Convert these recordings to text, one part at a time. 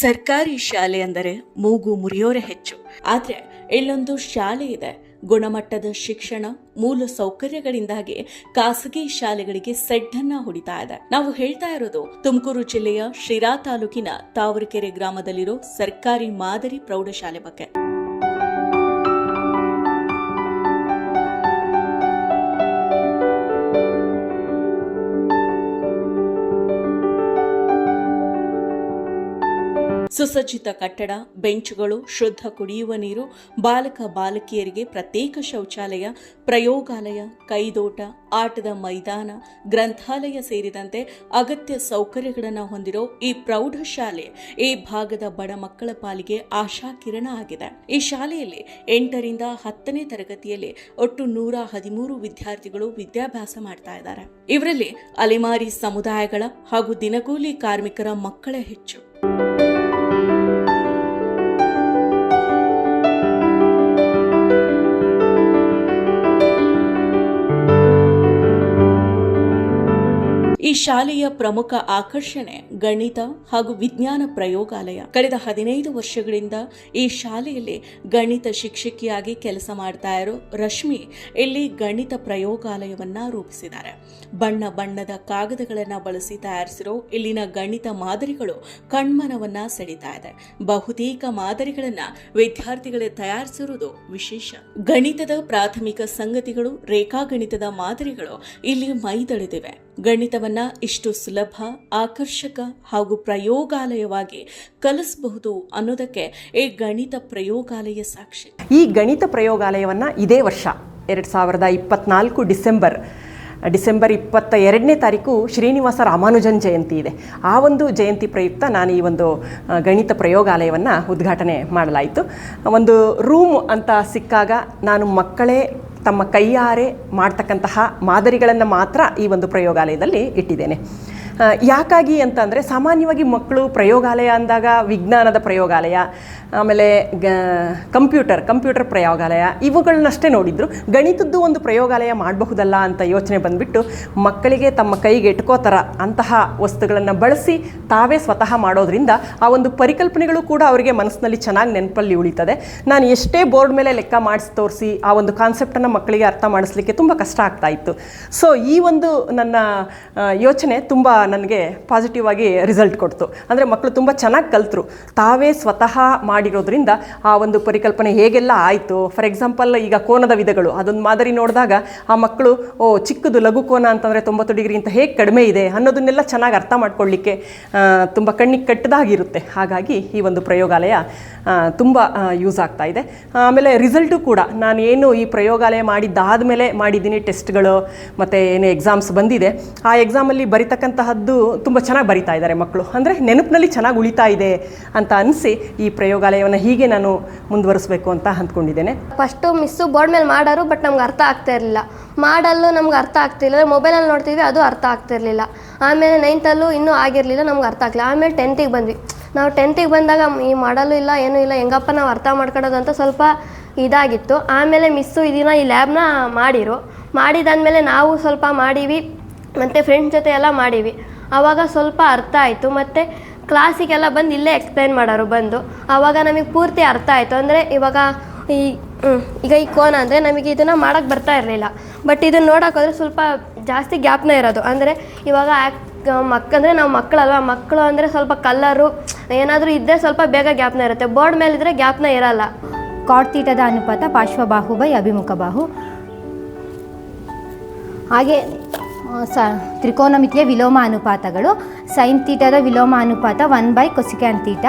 ಸರ್ಕಾರಿ ಶಾಲೆ ಅಂದರೆ ಮೂಗು ಮುರಿಯೋರೆ ಹೆಚ್ಚು. ಆದ್ರೆ ಇಲ್ಲೊಂದು ಶಾಲೆ ಇದೆ. ಗುಣಮಟ್ಟದ ಶಿಕ್ಷಣ, ಮೂಲ ಸೌಕರ್ಯಗಳಿಂದಾಗಿ ಖಾಸಗಿ ಶಾಲೆಗಳಿಗೆ ಸೆಡ್ಡನ್ನ ಹೊಡಿತಾ ಇದೆ. ನಾವು ಹೇಳ್ತಾ ಇರೋದು, ತುಮಕೂರು ಜಿಲ್ಲೆಯ ಶಿರಾ ತಾಲೂಕಿನ ತಾವರೆಕೆರೆ ಗ್ರಾಮದಲ್ಲಿರೋ ಸರ್ಕಾರಿ ಮಾದರಿ ಪ್ರೌಢಶಾಲೆ ಬಗ್ಗೆ. ಸುಸಜ್ಜಿತ ಕಟ್ಟಡ, ಬೆಂಚುಗಳು ಶುದ್ಧ ಕುಡಿಯುವ ನೀರು, ಬಾಲಕ ಬಾಲಕಿಯರಿಗೆ ಪ್ರತ್ಯೇಕ ಶೌಚಾಲಯ, ಪ್ರಯೋಗಾಲಯ, ಕೈದೋಟ, ಆಟದ ಮೈದಾನ, ಗ್ರಂಥಾಲಯ ಸೇರಿದಂತೆ ಅಗತ್ಯ ಸೌಕರ್ಯಗಳನ್ನು ಹೊಂದಿರೋ ಈ ಪ್ರೌಢಶಾಲೆ ಈ ಭಾಗದ ಬಡ ಮಕ್ಕಳ ಪಾಲಿಗೆ ಆಶಾಕಿರಣ ಆಗಿದೆ. ಈ ಶಾಲೆಯಲ್ಲಿ ಎಂಟರಿಂದ ಹತ್ತನೇ ತರಗತಿಯಲ್ಲಿ ಒಟ್ಟು ನೂರ ಹದಿಮೂರು ವಿದ್ಯಾರ್ಥಿಗಳು ವಿದ್ಯಾಭ್ಯಾಸ ಮಾಡ್ತಾ ಇದ್ದಾರೆ. ಇವರಲ್ಲಿ ಅಲೆಮಾರಿ ಸಮುದಾಯಗಳ ಹಾಗೂ ದಿನಗೂಲಿ ಕಾರ್ಮಿಕರ ಮಕ್ಕಳೇ ಹೆಚ್ಚು. ಈ ಶಾಲೆಯ ಪ್ರಮುಖ ಆಕರ್ಷಣೆ ಗಣಿತ ಹಾಗೂ ವಿಜ್ಞಾನ ಪ್ರಯೋಗಾಲಯ. ಕಳೆದ ಹದಿನೈದು ವರ್ಷಗಳಿಂದ ಈ ಶಾಲೆಯಲ್ಲಿ ಗಣಿತ ಶಿಕ್ಷಕಿಯಾಗಿ ಕೆಲಸ ಮಾಡ್ತಾ ಇರೋ ರಶ್ಮಿ ಇಲ್ಲಿ ಗಣಿತ ಪ್ರಯೋಗಾಲಯವನ್ನ ರೂಪಿಸಿದ್ದಾರೆ. ಬಣ್ಣ ಬಣ್ಣದ ಕಾಗದಗಳನ್ನು ಬಳಸಿ ತಯಾರಿಸಿರೋ ಇಲ್ಲಿನ ಗಣಿತ ಮಾದರಿಗಳು ಕಣ್ಮನವನ್ನ ಸೆಳೀತಾ ಇದೆ. ಬಹುತೇಕ ಮಾದರಿಗಳನ್ನ ವಿದ್ಯಾರ್ಥಿಗಳೇ ತಯಾರಿಸಿರುವುದು ವಿಶೇಷ. ಗಣಿತದ ಪ್ರಾಥಮಿಕ ಸಂಗತಿಗಳು ರೇಖಾಗಣಿತದ ಮಾದರಿಗಳು ಇಲ್ಲಿ ಮೈದಳೆದಿವೆ. ಗಣಿತವನ್ನ ಇಷ್ಟು ಸುಲಭ, ಆಕರ್ಷಕ ಹಾಗೂ ಪ್ರಯೋಗಾಲಯವಾಗಿ ಕಲಿಸಬಹುದು ಅನ್ನೋದಕ್ಕೆ ಈ ಗಣಿತ ಪ್ರಯೋಗಾಲಯ ಸಾಕ್ಷಿ. ಈ ಗಣಿತ ಪ್ರಯೋಗಾಲಯವನ್ನು ಇದೇ ವರ್ಷ, ಎರಡು ಸಾವಿರದ ಇಪ್ಪತ್ನಾಲ್ಕು ಡಿಸೆಂಬರ್ ಡಿಸೆಂಬರ್ ಇಪ್ಪತ್ತ ಎರಡನೇ ತಾರೀಕು ಶ್ರೀನಿವಾಸ ರಾಮಾನುಜನ್ ಜಯಂತಿ ಇದೆ. ಆ ಒಂದು ಜಯಂತಿ ಪ್ರಯುಕ್ತ ನಾನು ಈ ಒಂದು ಗಣಿತ ಪ್ರಯೋಗಾಲಯವನ್ನು ಉದ್ಘಾಟನೆ ಮಾಡಲಾಯಿತು. ಒಂದು ರೂಮ್ ಅಂತ ಸಿಕ್ಕಾಗ ನಾನು ಮಕ್ಕಳೇ ತಮ್ಮ ಕೈಯಾರೆ ಮಾಡ್ತಕ್ಕಂತಹ ಮಾದರಿಗಳನ್ನು ಮಾತ್ರ ಈ ಒಂದು ಪ್ರಯೋಗಾಲಯದಲ್ಲಿ ಇಟ್ಟಿದ್ದೇನೆ. ಯಾಕಾಗಿ ಅಂತಂದರೆ ಸಾಮಾನ್ಯವಾಗಿ ಮಕ್ಕಳು ಪ್ರಯೋಗಾಲಯ ಅಂದಾಗ ವಿಜ್ಞಾನದ ಪ್ರಯೋಗಾಲಯ, ಆಮೇಲೆ ಗ, ಕಂಪ್ಯೂಟರ್ ಕಂಪ್ಯೂಟರ್ ಪ್ರಯೋಗಾಲಯ, ಇವುಗಳನ್ನಷ್ಟೇ ನೋಡಿದ್ರು. ಗಣಿತದ್ದು ಒಂದು ಪ್ರಯೋಗಾಲಯ ಮಾಡಬಹುದಲ್ಲ ಅಂತ ಯೋಚನೆ ಬಂದುಬಿಟ್ಟು ಮಕ್ಕಳಿಗೆ ತಮ್ಮ ಕೈಗೆ ಎಟ್ಕೋ ಥರ ಅಂತಹ ವಸ್ತುಗಳನ್ನು ಬಳಸಿ ತಾವೇ ಸ್ವತಃ ಮಾಡೋದ್ರಿಂದ ಆ ಒಂದು ಪರಿಕಲ್ಪನೆಗಳು ಕೂಡ ಅವರಿಗೆ ಮನಸ್ಸಿನಲ್ಲಿ ಚೆನ್ನಾಗಿ ನೆನಪಲ್ಲಿ ಉಳಿತದೆ. ನಾನು ಎಷ್ಟೇ ಬೋರ್ಡ್ ಮೇಲೆ ಲೆಕ್ಕ ಮಾಡಿಸಿ ತೋರಿಸಿ ಆ ಒಂದು ಕಾನ್ಸೆಪ್ಟನ್ನು ಮಕ್ಕಳಿಗೆ ಅರ್ಥ ಮಾಡಿಸ್ಲಿಕ್ಕೆ ತುಂಬ ಕಷ್ಟ ಆಗ್ತಾ ಇತ್ತು. ಸೊ ಈ ಒಂದು ನನ್ನ ಯೋಚನೆ ತುಂಬ ನನಗೆ ಪಾಸಿಟಿವ್ ಆಗಿ ರಿಸಲ್ಟ್ ಕೊಡ್ತು. ಅಂದರೆ ಮಕ್ಕಳು ತುಂಬ ಚೆನ್ನಾಗಿ ಕಲ್ತರು. ತಾವೇ ಸ್ವತಃ ಮಾಡಿರೋದ್ರಿಂದ ಆ ಒಂದು ಪರಿಕಲ್ಪನೆ ಹೇಗೆಲ್ಲ ಆಯಿತು? ಫಾರ್ ಎಕ್ಸಾಂಪಲ್ ಈಗ ಕೋನದ ವಿಧಗಳು. ಅದೊಂದು ಮಾದರಿ ನೋಡಿದಾಗ ಆ ಮಕ್ಕಳು ಓ, ಚಿಕ್ಕದು ಲಘು ಕೋನ ಅಂತಂದರೆ ತೊಂಬತ್ತು ಡಿಗ್ರಿ ಅಂತ ಹೇಗೆ ಕಡಿಮೆ ಇದೆ? ಅನ್ನೋದನ್ನೆಲ್ಲ ಚೆನ್ನಾಗಿ ಅರ್ಥ ಮಾಡ್ಕೊಳ್ಳಿಕ್ಕೆ ತುಂಬ ಕಣ್ಣಿಗೆ ಕಟ್ಟದಾಗಿರುತ್ತೆ. ಹಾಗಾಗಿ ಈ ಒಂದು ಪ್ರಯೋಗಾಲಯ ತುಂಬ ಯೂಸ್ ಆಗ್ತಾ ಇದೆ. ಆಮೇಲೆ ರಿಸಲ್ಟು ಕೂಡ. ನಾನು ಏನು ಈ ಪ್ರಯೋಗಾಲಯ ಮಾಡಿದ್ದಾದ ಮೇಲೆ ಮಾಡಿದ್ದೀನಿ ಟೆಸ್ಟ್ಗಳು ಮತ್ತು ಏನು ಎಕ್ಸಾಮ್ಸ್ ಬಂದಿದೆ, ಆ ಎಕ್ಸಾಮಲ್ಲಿ ಬರಿತಕ್ಕಂತಹದ್ದು ತುಂಬ ಚೆನ್ನಾಗಿ ಬರಿತಾ ಇದ್ದಾರೆ ಮಕ್ಕಳು. ಅಂದರೆ ನೆನಪಿನಲ್ಲಿ ಚೆನ್ನಾಗಿ ಉಳಿತಾ ಇದೆ ಅಂತ ಅನಿಸಿ ಈ ಪ್ರಯೋಗಾಲಯವನ್ನು ಹೀಗೆ ನಾನು ಮುಂದುವರಿಸಬೇಕು ಅಂತ ಅಂದ್ಕೊಂಡಿದ್ದೇನೆ. ಫಸ್ಟು ಮಿಸ್ಸು ಬೋರ್ಡ್ ಮೇಲೆ ಮಾಡೋರು, ಬಟ್ ನಮ್ಗೆ ಅರ್ಥ ಆಗ್ತಾ ಇರಲಿಲ್ಲ. ಮಾಡಲ್ಲು ನಮ್ಗೆ ಅರ್ಥ ಆಗ್ತಿಲ್ಲ ಮೊಬೈಲಲ್ಲಿ ನೋಡ್ತೀವಿ ಅದು ಅರ್ಥ ಆಗ್ತಿರ್ಲಿಲ್ಲ ಆಮೇಲೆ ನೈನ್ತಲ್ಲೂ ಇನ್ನೂ ಆಗಿರಲಿಲ್ಲ, ನಮ್ಗೆ ಅರ್ಥ ಆಗಲಿಲ್ಲ. ಆಮೇಲೆ ಟೆಂತಿಗೆ ಬಂದ್ವಿ. ನಾವು ಟೆಂತಿಗೆ ಬಂದಾಗ ಈ ಮಾಡಲು ಇಲ್ಲ, ಏನೂ ಇಲ್ಲ, ಹೆಂಗಪ್ಪ ನಾವು ಅರ್ಥ ಮಾಡ್ಕೊಳ್ಳೋದು ಅಂತ ಸ್ವಲ್ಪ ಇದಾಗಿತ್ತು. ಆಮೇಲೆ ಮಿಸ್ಸು ಇದನ್ನ ಈ ಲ್ಯಾಬ್ನ ಮಾಡಿರು. ಮಾಡಿದಾದ್ಮೇಲೆ ನಾವು ಸ್ವಲ್ಪ ಮಾಡೀವಿ. ಮತ್ತು ಫ್ರೆಂಡ್ಸ್ ಜೊತೆ ಎಲ್ಲ ಮಾಡೀವಿ ಆವಾಗ ಸ್ವಲ್ಪ ಅರ್ಥ ಆಯಿತು. ಮತ್ತು ಕ್ಲಾಸಿಗೆಲ್ಲ ಬಂದು ಇಲ್ಲೇ ಎಕ್ಸ್ಪ್ಲೈನ್ ಮಾಡೋರು ಬಂದು. ಆವಾಗ ನಮಗೆ ಪೂರ್ತಿ ಅರ್ಥ ಆಯಿತು. ಅಂದರೆ ಇವಾಗ ಈ ಈಗ ಈ ಕೋನ ಅಂದರೆ ನಮಗೆ ಇದನ್ನು ಮಾಡೋಕ್ಕೆ ಬರ್ತಾ ಇರಲಿಲ್ಲ. ಬಟ್ ಇದನ್ನು ನೋಡೋಕ್ಕೋದ್ರೆ ಸ್ವಲ್ಪ ಜಾಸ್ತಿ ಗ್ಯಾಪ್ನ ಇರೋದು. ಅಂದರೆ ಇವಾಗ ಆ್ಯಕ್ ಮಕ್, ಅಂದರೆ ನಾವು ಮಕ್ಕಳಲ್ವ ಮಕ್ಕಳು ಅಂದರೆ ಸ್ವಲ್ಪ ಕಲ್ಲರು ಏನಾದರೂ ಇದ್ದರೆ ಸ್ವಲ್ಪ ಬೇಗ ಗ್ಯಾಪ್ನ ಇರುತ್ತೆ. ಬೋರ್ಡ್ ಮೇಲಿದ್ರೆ ಗ್ಯಾಪ್ನ ಇರಲ್ಲ. ಕಾಟ್ ತೀಟದ ಅನುಪಾತ ಪಾರ್ಶ್ವಬಾಹು ಬೈ ಅಭಿಮುಖ ಬಾಹು ಹಾಗೆ ಸ, ತ್ರಿಕೋನಮಿತಿಯ ವಿಲೋಮ ಅನುಪಾತಗಳು. ಸೈನ್ ತೀಟದ ವಿಲೋಮ ಅನುಪಾತ ಒನ್ ಬೈ ಕೊಸಿಕ್ಯಾನ್ ತೀಟ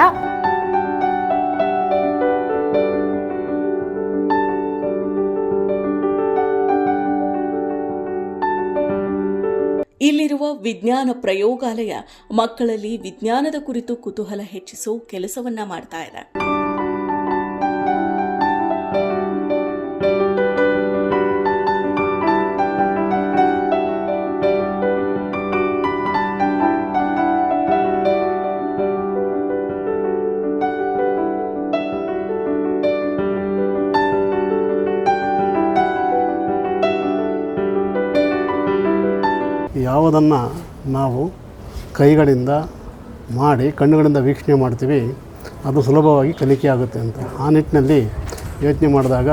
ಇಲ್ಲಿರುವ ವಿಜ್ಞಾನ ಪ್ರಯೋಗಾಲಯ ಮಕ್ಕಳಲ್ಲಿ ವಿಜ್ಞಾನದ ಕುರಿತು ಕುತೂಹಲ ಹೆಚ್ಚಿಸೋ ಕೆಲಸವನ್ನ ಮಾಡ್ತಾ ಇದೆ. ಯಾವುದನ್ನು ನಾವು ಕೈಗಳಿಂದ ಮಾಡಿ, ಕಣ್ಣುಗಳಿಂದ ವೀಕ್ಷಣೆ ಮಾಡ್ತೀವಿ. ಅದು ಸುಲಭವಾಗಿ ಕಲಿಕೆ ಆಗುತ್ತೆ ಅಂತ. ಆ ನಿಟ್ಟಿನಲ್ಲಿ ಯೋಚನೆ ಮಾಡಿದಾಗ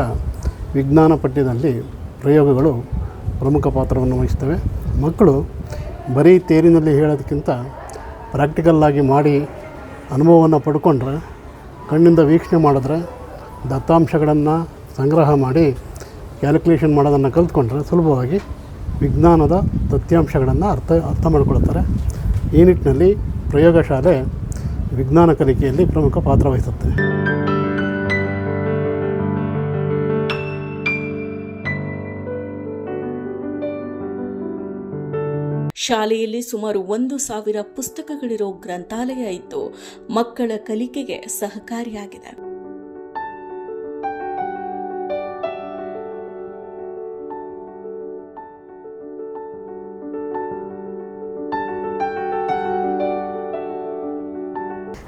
ವಿಜ್ಞಾನ ಪಠ್ಯದಲ್ಲಿ ಪ್ರಯೋಗಗಳು ಪ್ರಮುಖ ಪಾತ್ರವನ್ನು ವಹಿಸ್ತವೆ. ಮಕ್ಕಳು ಬರೀ ತೇರಿನಲ್ಲಿ ಹೇಳೋದಕ್ಕಿಂತ ಪ್ರಾಕ್ಟಿಕಲ್ಲಾಗಿ ಮಾಡಿ ಅನುಭವವನ್ನು ಪಡ್ಕೊಂಡ್ರೆ, ಕಣ್ಣಿಂದ ವೀಕ್ಷಣೆ ಮಾಡಿದ್ರೆ, ದತ್ತಾಂಶಗಳನ್ನು ಸಂಗ್ರಹ ಮಾಡಿ ಕ್ಯಾಲ್ಕುಲೇಷನ್ ಮಾಡೋದನ್ನು ಕಲ್ತ್ಕೊಂಡ್ರೆ ಸುಲಭವಾಗಿ ವಿಜ್ಞಾನದ ತಥ್ಯಾಂಶಗಳನ್ನು ಅರ್ಥ ಅರ್ಥ ಮಾಡಿಕೊಳ್ತಾರೆ. ಈ ನಿಟ್ಟಿನಲ್ಲಿ ಪ್ರಯೋಗಶಾಲೆ ವಿಜ್ಞಾನ ಕಲಿಕೆಯಲ್ಲಿ ಪ್ರಮುಖ ಪಾತ್ರ ವಹಿಸುತ್ತೆ. ಶಾಲೆಯಲ್ಲಿ ಸುಮಾರು ಒಂದು ಸಾವಿರ ಪುಸ್ತಕಗಳಿರೋ ಗ್ರಂಥಾಲಯ ಇದ್ದು ಮಕ್ಕಳ ಕಲಿಕೆಗೆ ಸಹಕಾರಿಯಾಗಿದೆ.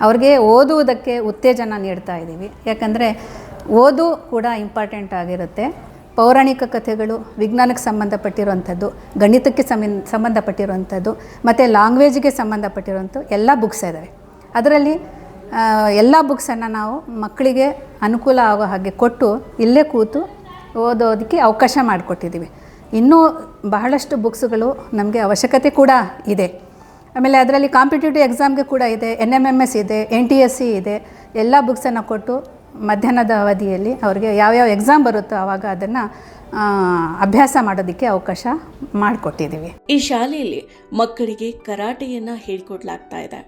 ಅವ್ರಿಗೆ ಓದುವುದಕ್ಕೆ ಉತ್ತೇಜನ ನೀಡ್ತಾ ಇದ್ದೀವಿ. ಯಾಕಂದರೆ ಓದು ಕೂಡ ಇಂಪಾರ್ಟೆಂಟ್ ಆಗಿರುತ್ತೆ. ಪೌರಾಣಿಕ ಕಥೆಗಳು ವಿಜ್ಞಾನಕ್ಕೆ ಸಂಬಂಧಪಟ್ಟಿರುವಂಥದ್ದು, ಗಣಿತಕ್ಕೆ ಸಂಬಂಧ ಸಂಬಂಧಪಟ್ಟಿರುವಂಥದ್ದು, ಮತ್ತು ಲ್ಯಾಂಗ್ವೇಜ್ಗೆ ಸಂಬಂಧಪಟ್ಟಿರುವಂಥ ಎಲ್ಲ ಬುಕ್ಸ್ ಇದ್ದಾವೆ ಅದರಲ್ಲಿ ಎಲ್ಲ ಬುಕ್ಸನ್ನು ನಾವು ಮಕ್ಕಳಿಗೆ ಅನುಕೂಲ ಆಗೋ ಹಾಗೆ ಕೊಟ್ಟು ಇಲ್ಲೇ ಕೂತು ಓದೋದಕ್ಕೆ ಅವಕಾಶ ಮಾಡಿಕೊಟ್ಟಿದ್ದೀವಿ. ಇನ್ನೂ ಬಹಳಷ್ಟು ಬುಕ್ಸ್ಗಳು ನಮಗೆ ಅವಶ್ಯಕತೆ ಕೂಡ ಇದೆ. ಆಮೇಲೆ ಅದರಲ್ಲಿ ಕಾಂಪಿಟೇಟಿವ್ ಎಕ್ಸಾಮ್ಗೆ ಕೂಡ ಇದೆ ಎನ್ ಎಂ ಎಂ ಎಸ್ ಇದೆ ಎನ್ ಟಿ ಎಸ್ ಸಿ ಇದೆ ಎಲ್ಲ ಬುಕ್ಸನ್ನು ಕೊಟ್ಟು ಮಧ್ಯಾಹ್ನದ ಅವಧಿಯಲ್ಲಿ ಅವ್ರಿಗೆ ಯಾವ್ಯಾವ ಎಕ್ಸಾಮ್ ಬರುತ್ತೋ ಆವಾಗ ಅದನ್ನು ಅಭ್ಯಾಸ ಮಾಡೋದಕ್ಕೆ ಅವಕಾಶ ಮಾಡಿಕೊಟ್ಟಿದ್ದೀವಿ ಈ ಶಾಲೆಯಲ್ಲಿ ಮಕ್ಕಳಿಗೆ ಕರಾಟೆಯನ್ನು ಹೇಳ್ಕೊಡ್ಲಾಗ್ತಾ ಇದೆ.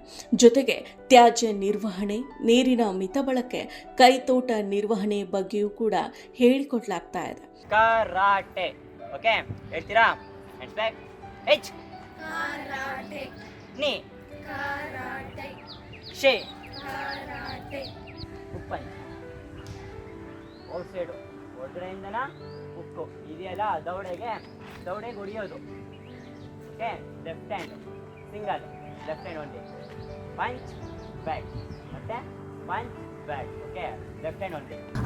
ಜೊತೆಗೆ ತ್ಯಾಜ್ಯ ನಿರ್ವಹಣೆ ನೀರಿನ ಮಿತ ಬಳಕೆ ಕೈತೋಟ ನಿರ್ವಹಣೆ ಬಗ್ಗೆಯೂ ಕೂಡ ಹೇಳಿಕೊಡ್ಲಾಗ್ತಾ ಇದೆ. ಕರಾಟೆ. ಓಕೆ ಹೇಳ್ತೀರಾ? ನೀ. ಶೇ. ಉಪ್ಪನ್ ಔಟ್ ಸೈಡು ಉಕ್ಕು ಇದೆಯಲ್ಲ ದೌಡೆಗೆ ದೌಡೆಗೆ ಹೊಡಿಯೋದು okay left hand single left hand ಒಂದೇ ಪಂಚ್ ಬ್ಯಾಕ್ ಮತ್ತೆ? ಪಂಚ್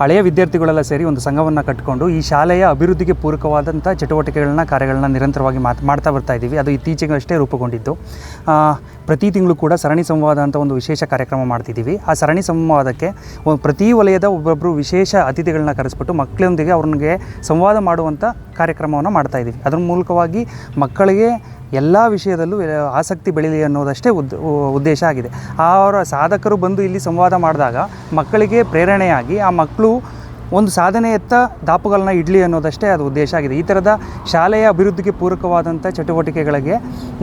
ಹಳೆಯ ವಿದ್ಯಾರ್ಥಿಗಳೆಲ್ಲ ಸೇರಿ ಒಂದು ಸಂಘವನ್ನು ಕಟ್ಟಿಕೊಂಡು ಈ ಶಾಲೆಯ ಅಭಿವೃದ್ಧಿಗೆ ಪೂರಕವಾದಂಥ ಚಟುವಟಿಕೆಗಳನ್ನ, ಕಾರ್ಯಗಳನ್ನ ನಿರಂತರವಾಗಿ ಮಾತು, ಮಾಡ್ತಾ ಬರ್ತಾ ಇದ್ದೀವಿ. ಅದು ಇತ್ತೀಚೆಗಷ್ಟೇ ರೂಪುಗೊಂಡಿದ್ದು. ಪ್ರತಿ ತಿಂಗಳು ಕೂಡ ಸರಣಿ ಸಂವಾದ ಅಂತ ಒಂದು ವಿಶೇಷ ಕಾರ್ಯಕ್ರಮ ಮಾಡ್ತಿದ್ದೀವಿ. ಆ ಸರಣಿ ಸಂವಾದಕ್ಕೆ ಪ್ರತಿ ವಲಯದ ಒಬ್ಬೊಬ್ಬರು ವಿಶೇಷ ಅತಿಥಿಗಳನ್ನ ಕರೆಸ್ಬಿಟ್ಟು ಮಕ್ಕಳೊಂದಿಗೆ ಅವ್ರಿಗೆ ಸಂವಾದ ಮಾಡುವಂಥ ಕಾರ್ಯಕ್ರಮವನ್ನು ಮಾಡ್ತಾ ಇದ್ದೀವಿ. ಅದ್ರ ಮೂಲಕವಾಗಿ ಮಕ್ಕಳಿಗೆ ಎಲ್ಲ ವಿಷಯದಲ್ಲೂ ಆಸಕ್ತಿ ಬೆಳೀಲಿ ಅನ್ನೋದಷ್ಟೇ ಉದ್ ಉದ್ದೇಶ ಆಗಿದೆ. ಅವರ ಸಾಧಕರು ಬಂದು ಇಲ್ಲಿ ಸಂವಾದ ಮಾಡಿದಾಗ, ಮಕ್ಕಳಿಗೆ ಪ್ರೇರಣೆಯಾಗಿ ಆ ಮಕ್ಕಳು ಒಂದು ಸಾಧನೆಯತ್ತ ದಾಪುಗಳನ್ನ ಇಡಲಿ ಅನ್ನೋದಷ್ಟೇ ಅದು ಉದ್ದೇಶ ಆಗಿದೆ. ಈ ಥರದ ಶಾಲೆಯ ಅಭಿವೃದ್ಧಿಗೆ ಪೂರಕವಾದಂಥ ಚಟುವಟಿಕೆಗಳಿಗೆ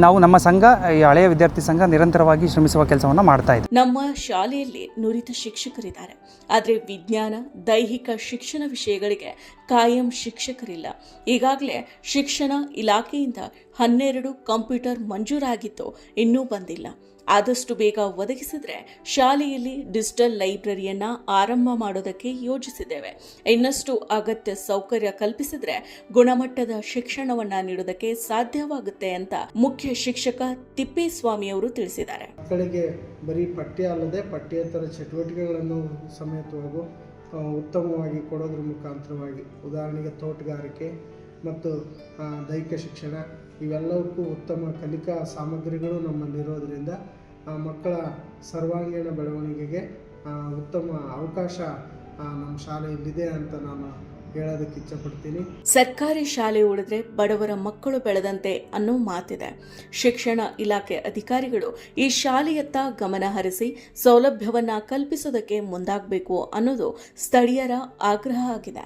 ನಾವು ನಮ್ಮ ಸಂಘ, ಈ ಹಳೆಯ ವಿದ್ಯಾರ್ಥಿ ಸಂಘ ನಿರಂತರವಾಗಿ ಶ್ರಮಿಸುವ ಕೆಲಸವನ್ನು ಮಾಡ್ತಾ ಇದೆ. ನಮ್ಮ ಶಾಲೆಯಲ್ಲಿ ನುರಿತ ಶಿಕ್ಷಕರಿದ್ದಾರೆ. ಆದರೆ ವಿಜ್ಞಾನ, ದೈಹಿಕ ಶಿಕ್ಷಣ ವಿಷಯಗಳಿಗೆ ಕಾಯಂ ಶಿಕ್ಷಕರಿಲ್ಲ. ಈಗಾಗಲೇ ಶಿಕ್ಷಣ ಇಲಾಖೆಯಿಂದ ಹನ್ನೆರಡು ಕಂಪ್ಯೂಟರ್ ಮಂಜೂರಾಗಿತ್ತು ಇನ್ನೂ ಬಂದಿಲ್ಲ. ಆದಷ್ಟು ಬೇಗ ಒದಗಿಸಿದ್ರೆ ಶಾಲೆಯಲ್ಲಿ ಡಿಜಿಟಲ್ ಲೈಬ್ರರಿಯನ್ನ ಆರಂಭ ಮಾಡೋದಕ್ಕೆ ಯೋಜಿಸಿದ್ದೇವೆ. ಇನ್ನಷ್ಟು ಅಗತ್ಯ ಸೌಕರ್ಯ ಕಲ್ಪಿಸಿದ್ರೆ ಗುಣಮಟ್ಟದ ಶಿಕ್ಷಣವನ್ನ ನೀಡೋದಕ್ಕೆ ಸಾಧ್ಯವಾಗುತ್ತೆ ಅಂತ ಮುಖ್ಯ ಶಿಕ್ಷಕ ತಿಪ್ಪೇಸ್ವಾಮಿ ಅವರು ತಿಳಿಸಿದ್ದಾರೆ. ಮಕ್ಕಳಿಗೆ ಬರೀ ಪಠ್ಯ ಅಲ್ಲದೆ ಪಠ್ಯೇತರ ಚಟುವಟಿಕೆಗಳನ್ನು ಸಮೇತವಾಗೂ ಉತ್ತಮವಾಗಿ ಕೊಡೋದ್ರ ಮುಖಾಂತರವಾಗಿ. ಉದಾಹರಣೆಗೆ ತೋಟಗಾರಿಕೆ ಮತ್ತು ದೈಹಿಕ ಶಿಕ್ಷಣ. ಇವೆಲ್ಲವಕ್ಕೂ ಉತ್ತಮ ಕಲಿಕಾ ಸಾಮಗ್ರಿಗಳು ನಮ್ಮಲ್ಲಿರೋದ್ರಿಂದ ಮಕ್ಕಳ ಸರ್ವಾಂಗೀಣ ಬೆಳವಣಿಗೆಗೆ ಉತ್ತಮ ಅವಕಾಶ ನಮ್ಮ ಶಾಲೆಯಲ್ಲಿದೆ ಅಂತ ನಾನು ಹೇಳೋದಕ್ಕೆ ಇಚ್ಛಪಡ್ತೀನಿ. ಸರ್ಕಾರಿ ಶಾಲೆ ಉಳಿದ್ರೆ ಬಡವರ ಮಕ್ಕಳು ಬೆಳೆದಂತೆ ಅನ್ನೋ ಮಾತಿದೆ. ಶಿಕ್ಷಣ ಇಲಾಖೆ ಅಧಿಕಾರಿಗಳು ಈ ಶಾಲೆಯತ್ತ ಗಮನ ಹರಿಸಿ ಸೌಲಭ್ಯವನ್ನ ಕಲ್ಪಿಸೋದಕ್ಕೆ ಮುಂದಾಗಬೇಕು ಅನ್ನೋದು ಸ್ಥಳೀಯರ ಆಗ್ರಹ ಆಗಿದೆ.